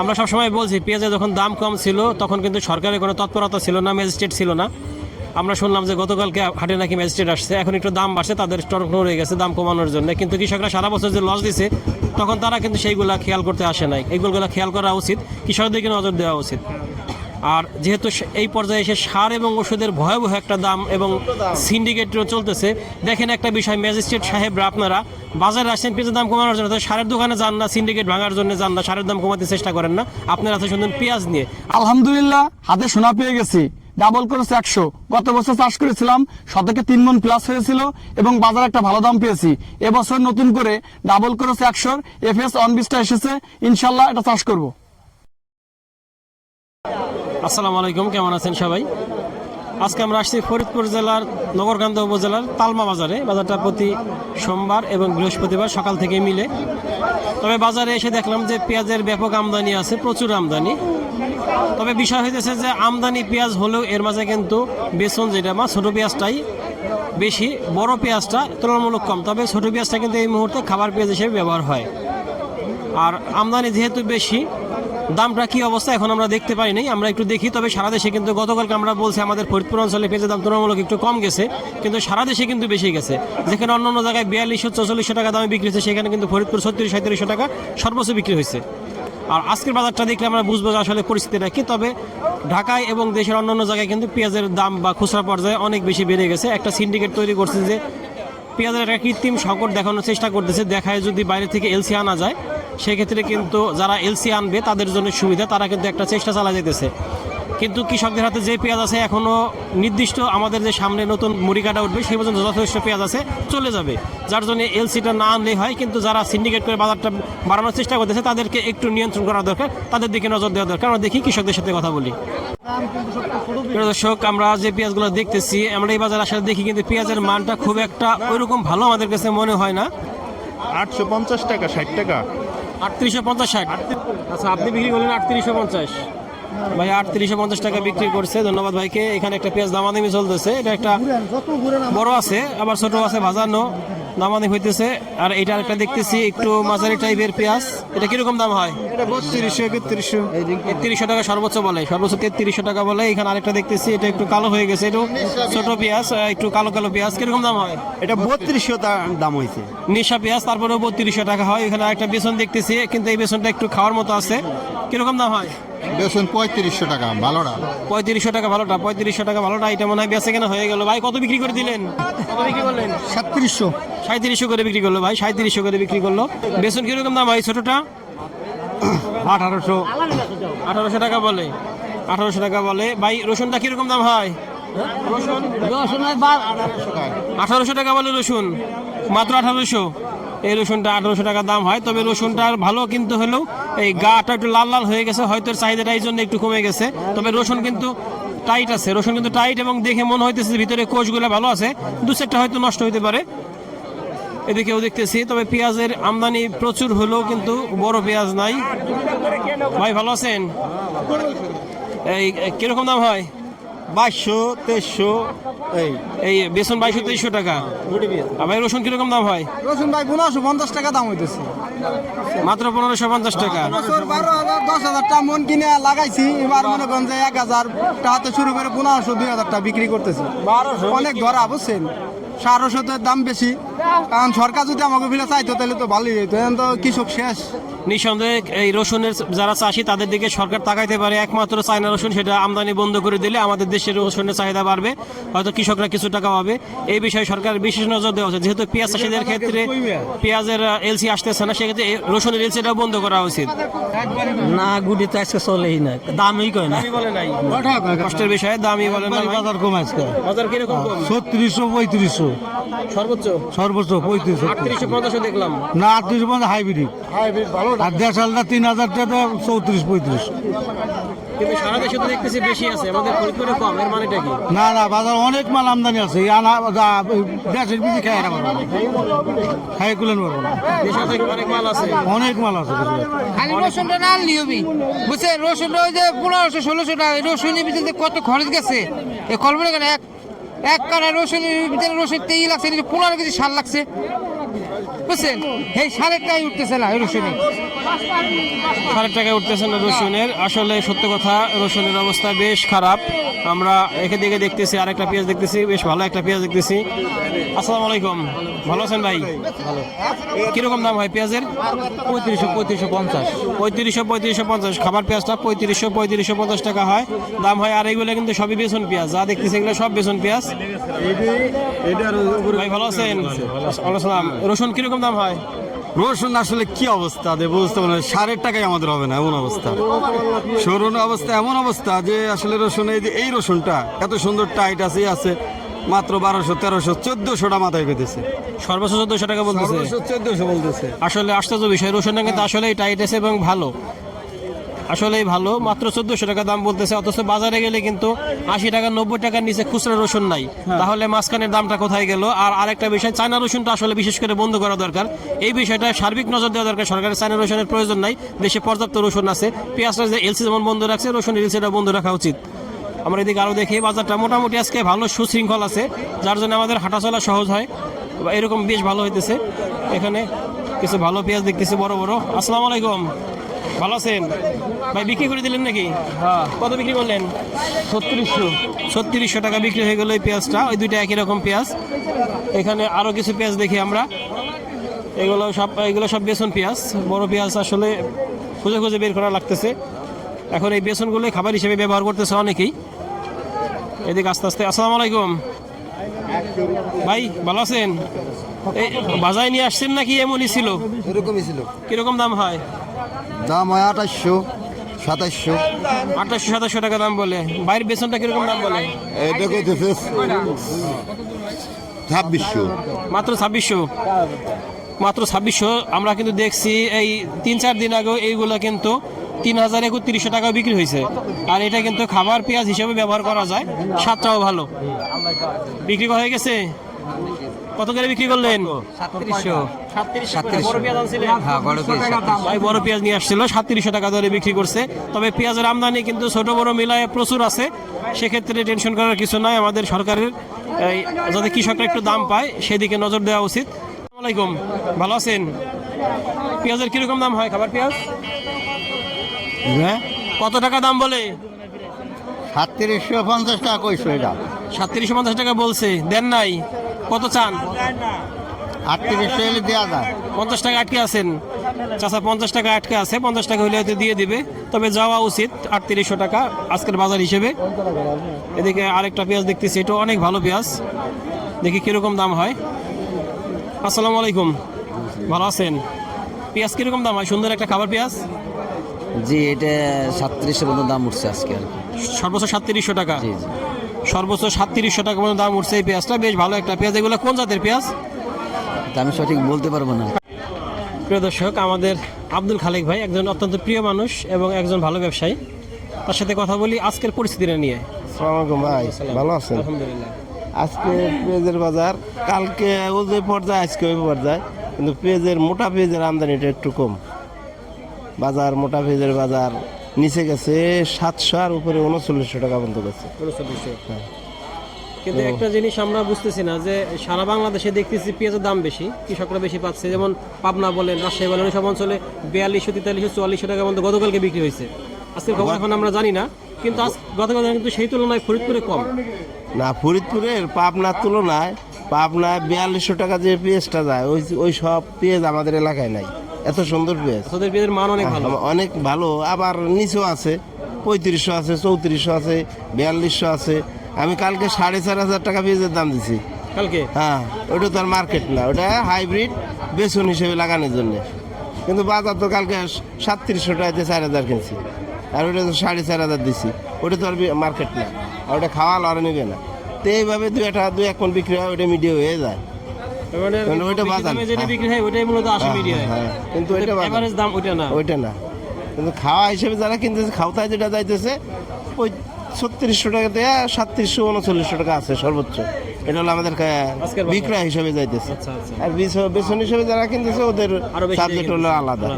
আমরা সবসময় বলছি, পেঁয়াজের যখন দাম কম ছিল, তখন কিন্তু সরকারের কোনো তৎপরতা ছিল না ম্যাজিস্ট্রেট ছিল না। আমরা শুনলাম যে গতকালকে হাটে নাকি ম্যাজিস্ট্রেট আসছে, এখন একটু দাম বাড়ছে, তাদের স্টক রয়ে গেছে দাম কমানোর জন্য। কিন্তু কৃষকরা সারা বছর যে লস দিছে, তখন তারা কিন্তু সেইগুলা খেয়াল করতে আসে নাই। এইগুলো খেয়াল করা উচিত, কৃষকদেরকে নজর দেওয়া উচিত। আর যেহেতু এই পর্যায়ে এসে সার এবং ওষুধের ভয়াবহ একটা দাম এবং সিন্ডিকেটও চলতেছে। দেখেন একটা বিষয়, ম্যাজিস্ট্রেট সাহেবরা আপনারা বাজারে আসছেন, পেঁয়াজের দাম কমানোর জন্য। সারের দোকানে যান না, সিন্ডিকেট ভাঙার জন্য যান না, সারের দাম কমাতে চেষ্টা করেন না। আপনারা আছে শুনবেন পেঁয়াজ নিয়ে। আলহামদুলিল্লাহ, হাতে সোনা পেয়ে গেছি। ডাবল করেছে একশো। গত বছর চাষ করেছিলাম, শতকে তিন মন প্লাস হয়েছিল এবং বাজারে একটা ভালো দাম পেয়েছি। এবছর নতুন করে ডাবল করেছে একশোর এফ এস অনবিসটা এসেছে। ইনশাল্লাহ এটা চাষ করব। আসসালামু আলাইকুম, কেমন আছেন সবাই? আজকে আমরা আসছি ফরিদপুর জেলার নগরকান্দা উপজেলার তালমা বাজারে। বাজারটা প্রতি সোমবার এবং বৃহস্পতিবার সকাল থেকে মিলে। তবে বাজারে এসে দেখলাম যে পেঁয়াজের ব্যাপক আমদানি আছে, প্রচুর আমদানি। তবে বিষয় হইতেছে যে আমদানি পেঁয়াজ হলেও এর মাঝে কিন্তু বেসন যেটা বা ছোটো পেঁয়াজটাই বেশি, বড় পেঁয়াজটা তুলনামূলক কম। তবে ছোটো পেঁয়াজটা কিন্তু এই মুহূর্তে খাবার পেঁয়াজ হিসেবে ব্যবহার হয়। আর আমদানি যেহেতু বেশি দামটা কি অবস্থা এখন আমরা দেখতে পাই নাই। আমরা একটু দেখি, তবে সারা দেশে কিন্তু গতকালকে আমরা বলছি আমাদের ফরিদপুর অঞ্চলে পেঁয়াজের দাম তুলনামূলক একটু কম গেছে, কিন্তু সারা দেশে কিন্তু বেশি গেছে। যেখানে অন্য অন্য জায়গায় বিয়াল্লিশশো, চৌচল্লিশশো টাকা দামে বিক্রি হচ্ছে, সেখানে কিন্তু ফরিদপুর ছত্রিশ সাঁত্রিশশো টাকা সর্বোচ্চ বিক্রি হয়েছে। আর আজকের বাজারটা দেখলে আমরা বুঝব যে আসলে পরিস্থিতিটা কি, তবে ঢাকায় এবং দেশের অন্যান্য জায়গায় কিন্তু পেঁয়াজের দাম বা খুচরা পর্যায়ে অনেক বেশি বেড়ে গেছে। একটা সিন্ডিকেট তৈরি করছে যে পেঁয়াজের একটা কৃত্রিম সংকট দেখানোর চেষ্টা করতেছে। দেখায় যদি বাইরে থেকে এলসি আনা যায়, সেক্ষেত্রে কিন্তু যারা এলসি আনবে, তাদের জন্য সুবিধা, তারা কিন্তু একটা চেষ্টা চালা যেতেছে। কিন্তু কৃষকদের হাতে যে পেঁয়াজ আছে এখনও নির্দিষ্ট আমাদের যে সামনে নতুন মুড়ি কাটা উঠবে সেই পর্যন্ত যথেষ্ট পেঁয়াজ আছে চলে যাবে। যার জন্য এলসিটা না আনলেই হয় কিন্তু যারা সিন্ডিকেট করে বাজারটা বাড়ানোর চেষ্টা করতেছে তাদেরকে একটু নিয়ন্ত্রণ করা দরকার তাদের দিকে নজর দেওয়া দরকার। আমরা দেখি কৃষকদের সাথে কথা বলি। দর্শক আমরা যে পেঁয়াজগুলো দেখতেছি আমরা এই বাজারে আসলে দেখি কিন্তু পেঁয়াজের মানটা খুব একটা ওইরকম ভালো আমাদের কাছে মনে হয় না। আটশো পঞ্চাশ টাকা ষাট টাকা। আটত্রিশশো পঞ্চাশ ষাট। আচ্ছা আপনি বিক্রি করলেন আটত্রিশশো পঞ্চাশ। ভাই আটত্রিশশো পঞ্চাশ টাকা বিক্রি করছে। ধন্যবাদ ভাইকে। এখানে একটা পেঁয়াজ দামাদামি চলতেছে। এটা একটা বড় আছে আবার ছোট আছে ভাজানো দামাদামি হইতেছে। আর এটা একটা দেখতেছি একটু মাঝারি টাইপের পেঁয়াজ। এটা কীরকম দাম হয়? এটা বত্রিশশো একত্রিশশো। তেত্রিশশো টাকা সর্বোচ্চ বলে। সর্বোচ্চ তেত্রিশশো টাকা বলে। এখানে আরেকটা দেখতেছি এটা একটু কালো হয়ে গেছে। একটু ছোট পেঁয়াজ একটু কালো কালো পেঁয়াজ। কীরকম দাম হয়? এটা বত্রিশশো দাম হয়েছে নিশা পেঁয়াজ তারপরেও বত্রিশশো টাকা হয়। এখানে একটা বেসন দেখতেছি কিন্তু এই বেসনটা একটু খাওয়ার মতো আছে। কীরকম দাম হয়? বেসন পঁয়ত্রিশশো টাকা ভালোটা। পঁয়ত্রিশশো টাকা ভালোটা পঁয়ত্রিশশো টাকা ভালোটা এটা মনে হয় বেঁচে কেনা হয়ে গেল। ভাই কত বিক্রি করে দিলেন? কত বিক্রি করলেন? সাতত্রিশশো সাঁত্রিশশো করে বিক্রি করল ভাই সাঁত্রিশশো করে বিক্রি করল। বেসন কীরকম দাম ভাই ছোটটা? আঠারোশো। আঠারোশো টাকা বলে আঠারোশো টাকা বলে। ভাই রসুনটা কীরকম দাম হয়? রসুন আঠারোশো টাকা বলে রসুন মাত্র আঠারোশো। এই রসুনটা আঠারোশো টাকা দাম হয়, তবে রসুনটার ভালো কিন্তু হলেও এই গাটা একটু লাল লাল হয়ে গেছে, হয়তো চাহিদাটা এই জন্য একটু কমে গেছে। তবে রসুন কিন্তু টাইট আছে, রসুন কিন্তু টাইট এবং দেখে মনে হইতেছে ভিতরে কোষগুলো ভালো আছে, দু চারটা হয়তো নষ্ট হতে পারে। এদিকেও দেখতেছি, তবে পেঁয়াজের আমদানি প্রচুর হলেও কিন্তু বড় পেঁয়াজ নাই। ভাই, ভালো আছেন? এই, কীরকম দাম হয়? বাইশশো তেইশশো এই। এই বেসন বাইশশো তেইশশো টাকা। আর ভাই রসুন কীরকম দাম হয়? রসুন ভাই পনেরোশো পঞ্চাশ টাকা দাম হইতেছে। মাত্র পনেরোশো পঞ্চাশ টাকা। বছর বারো হাজার দশ হাজার টাকা মন কিনে লাগাইছি। এবার মনে করেন যে এক হাজার টাকাতে শুরু করে পনেরোশো দুই হাজার টাকা বিক্রি করতেছি। অনেক ধরা বুঝছেন? সার ওষুধের দাম বেশি। কারণ সরকার যদি আমাকে ফিরে চাইতো তাহলে তো ভালোই হইতো। এখন তো কৃষক শেষ। নিঃসন্দেহে এই রসুনের যারা চাষি তাদের দিকে সরকার তাকাইতে পারে। একমাত্র চায়না রসুন সেটা আমদানি বন্ধ করে দিলে আমাদের দেশের রসুনের চাহিদা বাড়বে হয়তো কৃষকরা কিছু টাকা পাবে। এই বিষয়ে সরকার বিশেষ নজর দেওয়া উচিত। যেহেতু পেঁয়াজ চাষিদের ক্ষেত্রে পেঁয়াজের এলসি আসতেছে না সেক্ষেত্রে রসুনের এলসিটা বন্ধ করা উচিত। না গুটি তো আজকে চলেই না। দামই কয় না। কষ্টের বিষয়ে দামই বলে না বাজার কম আজকে। বাজার কীরকম কম? ছত্রিশশো পঁয়ত্রিশশো। সর্বোচ্চ? সর্বোচ্চ পঁয়ত্রিশশো। আটত্রিশশো পঞ্চাশও দেখলাম। না আটত্রিশ পর্যন্ত হাইব্রিড। আর দেড়শালটা তিন হাজার টাকা চৌত্রিশ পঁয়ত্রিশ। কিন্তু সারা দেশে তো দেখতেছি বেশি আছে আমাদের ফরিদপুরে কম এর মানেটা কি? না না বাজার অনেক মাল আমদানি আছে দেশের খাই খাই কুলেন পারব না অনেক মাল আছে? অনেক মাল আছে খালি রসুনটা না নিয়মি বুঝছে রসুনটা ওই যে পনেরোশো ষোলোশো টাকা রসুনের ভিতরে কত খরচ গেছে? এ কল্পনা কেন এক এক কানা রসুনের ভিতরে রসুন তেই লাগছে পনেরো কেজি সার লাগছে। বুঝছেন? এই সারেরটাই উঠতেছে না এই রসুনে। সাড়ে টাকায় উঠতেছে না রসুনের। আসলে সত্য কথা রসুনের অবস্থা বেশ খারাপ। আমরা একে দিকে দেখতেছি আরেকটা পেঁয়াজ দেখতেছি বেশ ভালো একটা পেঁয়াজ দেখতেছি। আসসালামু আলাইকুম। ভালো আছেন ভাই? ভালো কীরকম দাম হয় পেঁয়াজের? পঁয়ত্রিশশো পঁয়ত্রিশশো পঞ্চাশ। পঁয়ত্রিশশো পঁয়ত্রিশশো পঞ্চাশ। খাবার পেঁয়াজটা পঁয়ত্রিশশো পঁয়ত্রিশশো পঞ্চাশ টাকা হয়। দাম হয় আর এইগুলো কিন্তু সবই বেসন পেঁয়াজ। যা দেখতেছি এগুলো সব বেসন পেঁয়াজ। ভাই ভালো আছেন? আসসালাম। রসুন কীরকম দাম হয়? রসুন আসলে কি অবস্থা? যে বুঝতে পারেন সারের টাকায় আমাদের হবে না এমন অবস্থা। সরুন অবস্থা এমন অবস্থা যে আসলে রসুন এই যে এই রসুনটা এত সুন্দর টাইট আছে আছে মাত্র বারোশো তেরোশো চোদ্দশোটা মাথায় পেতেছে সর্বোচ্চ চোদ্দশো টাকা বলতেছে। চোদ্দশো বলতেছে। আসলে আশ্চর্য বিষয় রসুন কিন্তু আসলে টাইট আছে এবং ভালো। আসলেই ভালো। মাত্র চোদ্দশো টাকা দাম বলতেছে অথচ বাজারে গেলে কিন্তু আশি টাকা নব্বই টাকার নিচে খুচরা রসুন নাই। তাহলে মাঝখানের দামটা কোথায় গেল? আর আরেকটা বিষয় চায়না রসুনটা আসলে বিশেষ করে বন্ধ করা দরকার। এই বিষয়টা সার্বিক নজর দেওয়া দরকার সরকারের চায়না রসুনের প্রয়োজন নাই। দেশে পর্যাপ্ত রসুন আছে। পেঁয়াজটা যে এলসি যেমন বন্ধ রাখছে রসুন এলসিটা বন্ধ রাখা উচিত। আমরা এদিকে আরও দেখি বাজারটা মোটামুটি আজকে ভালো সুশৃঙ্খল আছে যার জন্য আমাদের হাঁটাচলা সহজ হয়। এরকম বেশ ভালো হইতেছে। এখানে কিছু ভালো পেঁয়াজ দেখতেছি বড় বড়। আসসালামু আলাইকুম। ভালো আছেন? ভাই বিক্রি করে দিলেন নাকি? হ্যাঁ। কত বিক্রি করলেন? ছত্রিশশো। ছত্রিশশো টাকা বিক্রি হয়ে গেল এই পেঁয়াজটা। ওই দুইটা একই রকম পেঁয়াজ। এখানে আরও কিছু পেঁয়াজ দেখি আমরা। এগুলো সব এগুলো সব বেসন পেঁয়াজ। বড় পেঁয়াজ আসলে খুঁজে খুঁজে বের করা লাগতেছে। এখন এই বেসনগুলো খাবার হিসেবে ব্যবহার করতেছে অনেকেই। এদিকে আস্তে আস্তে আসসালামু আলাইকুম। ভাই ভালো আছেন? এই বাজায় নিয়ে আসছেন নাকি? এমনই ছিল। এরকমই ছিল। কীরকম দাম হয়? দাম হয় আঠাশশো সাতাশশো। আঠাশশো সাতাশশো টাকা দাম বলে। বাইরের বেসনটা কীরকম দাম বলে? এটা কইতেছে ছাব্বিশশো। মাত্র ছাব্বিশশো। মাত্র ছাব্বিশশো। আমরা কিন্তু দেখছি এই তিন চার দিন আগেও এইগুলো কিন্তু তিন হাজার একত্রিশশো টাকা বিক্রি হয়েছে। আর এটা কিন্তু খাবার পেঁয়াজ হিসেবে ব্যবহার করা যায়। স্বাদটাও ভালো। বিক্রি করা হয়ে গেছে? কত করে বিক্রি করলেন? সাতত্রিশশো? হ্যাঁ ভাই বড় পেঁয়াজ নিয়ে আসছিল সাতত্রিশশো টাকা দরে বিক্রি করছে। তবে পেঁয়াজের আমদানি কিন্তু ছোট বড় মিলায় প্রচুর আছে। সেক্ষেত্রে টেনশন করার কিছু নাই আমাদের সরকারের যাতে কৃষকরা একটু দাম পায় সেদিকে নজর দেওয়া উচিত। আলাইকুম। ভালো আছেন? পেঁয়াজের কীরকম দাম হয় খাবার পেঁয়াজ? কত টাকা দাম বলে? সাতত্রিশশো পঞ্চাশ টাকা কইছো এটা। সাতত্রিশশো পঞ্চাশ টাকা বলছে। দেন নাই? কত চান? আটত্রিশশো দেওয়া যায়। পঞ্চাশ টাকা আটকে আছেন। চাচা পঞ্চাশ টাকা আটকে আছে। পঞ্চাশ টাকা হলে হয়তো দিয়ে দিবে। তবে যাওয়া উচিত। আটত্রিশশো টাকা আজকের বাজার হিসেবে। এদিকে আরেকটা পেঁয়াজ দেখতেছি। এটা অনেক ভালো পেঁয়াজ। দেখি কীরকম দাম হয়। আসসালামু আলাইকুম। ভালো আছেন? পেঁয়াজ কীরকম দাম হয়? সুন্দর একটা খাবার পেঁয়াজ? জি এটা সাতত্রিশশো পর্যন্ত দাম উঠছে আজকে। আর সর্বোচ্চ সাতত্রিশশো টাকা। জি জি। সর্বোচ্চ সাতত্রিশশো টাকা পর্যন্ত দাম উঠছে এই পেঁয়াজটা। বেশ ভালো একটা পেঁয়াজ। এগুলো কোন জাতের পেঁয়াজ? তা আমি সঠিক বলতে পারব না। প্রিয় দর্শক আমাদের আব্দুল খালেক ভাই একজন অত্যন্ত প্রিয় মানুষ এবং একজন ভালো ব্যবসায়ী। তার সাথে কথা বলি আজকের পরিস্থিতিটা নিয়ে। ভাই ভালো আছেন? আলহামদুলিল্লাহ। আজকে পেঁয়াজের বাজার কালকে ও যে পর্যায়ে আজকে ওই পর্যায়ে। কিন্তু পেঁয়াজের মোটা পেঁয়াজের আমদানিটা একটু কম। বাজার মোটা পেঁয়াজের বাজার নিচে গেছে সাতশো আর উপরে উনচল্লিশশো টাকা পর্যন্ত গেছে। কিন্তু একটা জিনিস আমরা বুঝতেছি না যে সারা বাংলাদেশে দেখতেছি পেঁয়াজের দাম বেশি কৃষকরা বেশি পাচ্ছে। যেমন পাবনা বলেন রাজশাহী বলেন সব অঞ্চলে বিয়াল্লিশশো তেতাল্লিশশো চুয়াল্লিশশো টাকা পর্যন্ত গতকালকে বিক্রি হয়েছে। আজকের খবর এখন আমরা জানি না কিন্তু আজ গতকাল কিন্তু সেই তুলনায় ফরিদপুরে কম। না ফরিদপুরের পাবনার তুলনায় পাবনায় বিয়াল্লিশশো টাকা যে পেঁয়াজটা যায় ওই ওই সব পেঁয়াজ আমাদের এলাকায় নাই। এত সুন্দর পেঁয়াজ। ওদের পেঁয়াজের মান অনেক ভালো। অনেক ভালো। আবার নিচেও আছে পঁয়ত্রিশশো আছে চৌত্রিশশো আছে বিয়াল্লিশশো আছে। আমি কালকে সাড়ে চার হাজার টাকা পেঁয়াজের দাম দিছি। কালকে? হ্যাঁ ওটা তো আর মার্কেট না ওটা হাইব্রিড বেসন হিসেবে লাগানোর জন্য। কিন্তু বাজার তো কালকে সাতত্রিশশো টাকাতে চার হাজার কিনছি। আর ওটা তো সাড়ে চার হাজার দিছি। ওটা তো আর মার্কেট না। আর ওটা খাওয়া লড়ে নেবে না। তো এইভাবে দু একটা দু এক কোন বিক্রি হয় ওটা মিডিয়া হয়ে যায়। মানে ওইটা বাজার। যেটা বিক্রি হয় ওইটাই মূলত আসে হ্যাঁ, মিডিয়ায় হ্যাঁ, কিন্তু ওইটা। এভারেজ দাম ওইটা না। ওইটা না। কিন্তু খাওয়া হিসেবে যারা কিনতেছে খাওয়ায় যেটা যাইতেছে ওই ছত্রিশশো টাকা দেয়া সাতত্রিশশো উনচল্লিশশো টাকা আছে সর্বোচ্চ। এটা হলো আমাদের। বিক্রয় হিসেবে যাইতেছে। আচ্ছা আচ্ছা। আর বেস- বেসন হিসেবে যারা কিনতেছে ওদের সাবজেক্ট হলো আলাদা।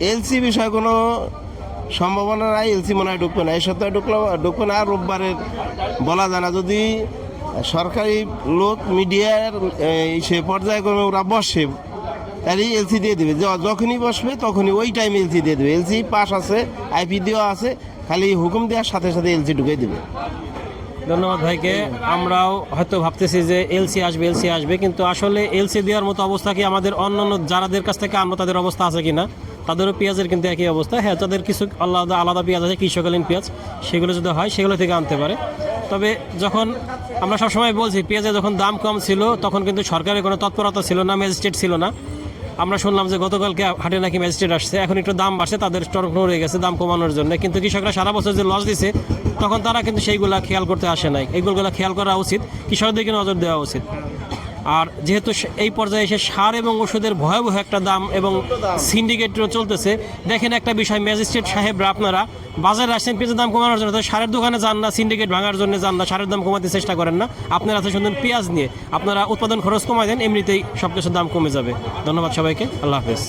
এলসি বিষয়ে কোনো সম্ভাবনা নাই এলসি মনে হয় ঢুকবে না। এই সপ্তাহে ঢুকলো ঢুকবে না, আর রোববারের বলা যায় না। যদি সরকারি লোক, মিডিয়ার সে পর্যায়ক্রমে ওরা বসে তাহলেই এলসি দিয়ে দেবে। যখনই বসবে, তখনই ওই টাইমে এলসি দিয়ে দেবে। এলসি পাস আছে আইপি দেওয়া আছে, খালি হুকুম দেওয়ার সাথে সাথে এলসি ঢুকে দেবে। ধন্যবাদ ভাইকে। আমরাও হয়তো ভাবতেছি যে এলসি আসবে এলসি আসবে, কিন্তু আসলে এলসি দেওয়ার মতো অবস্থা কি আমাদের অন্য অন্য যারাদের কাছ থেকে আমরা তাদের অবস্থা আছে কিনা? তাদেরও পেঁয়াজের কিন্তু একই অবস্থা। হ্যাঁ তাদের কিছু আলাদা আলাদা পেঁয়াজ আছে, কৃষকালীন পেঁয়াজ। সেগুলো যদি হয়, সেগুলো থেকে আনতে পারে। তবে যখন আমরা সবসময় বলছি, পেঁয়াজের যখন দাম কম ছিল, তখন কিন্তু সরকারের কোনো তৎপরতা ছিল না, ম্যাজিস্ট্রেট ছিল না। আমরা শুনলাম যে গতকালকে হাটে নাকি ম্যাজিস্ট্রেট আসছে। এখন একটু দাম বাড়ছে, তাদের স্টক রয়ে গেছে দাম কমানোর জন্য। কিন্তু কৃষকরা সারা বছর যে লস দিছে, তখন তারা কিন্তু সেইগুলা খেয়াল করতে আসে নাই। এইগুলো খেয়াল করা উচিত, কৃষকদেরকে নজর দেওয়া উচিত। আর যেহেতু এই পর্যায়ে এসে সার এবং ওষুধের ভয়াবহ একটা দাম এবং সিন্ডিকেটও চলতেছে। দেখেন একটা বিষয়, ম্যাজিস্ট্রেট সাহেবরা আপনারা বাজারে আসছেন, পেঁয়াজের দাম কমানোর জন্য। সারের দোকানে যান না, সিন্ডিকেট ভাঙার জন্য যান না, সারের দাম কমাতে চেষ্টা করেন না। আপনারা আছে শুনবেন পেঁয়াজ নিয়ে আপনারা উৎপাদন খরচ কমায় দেন, এমনিতেই সব কিছুর দাম কমে যাবে। ধন্যবাদ সবাইকে, আল্লাহ হাফেজ।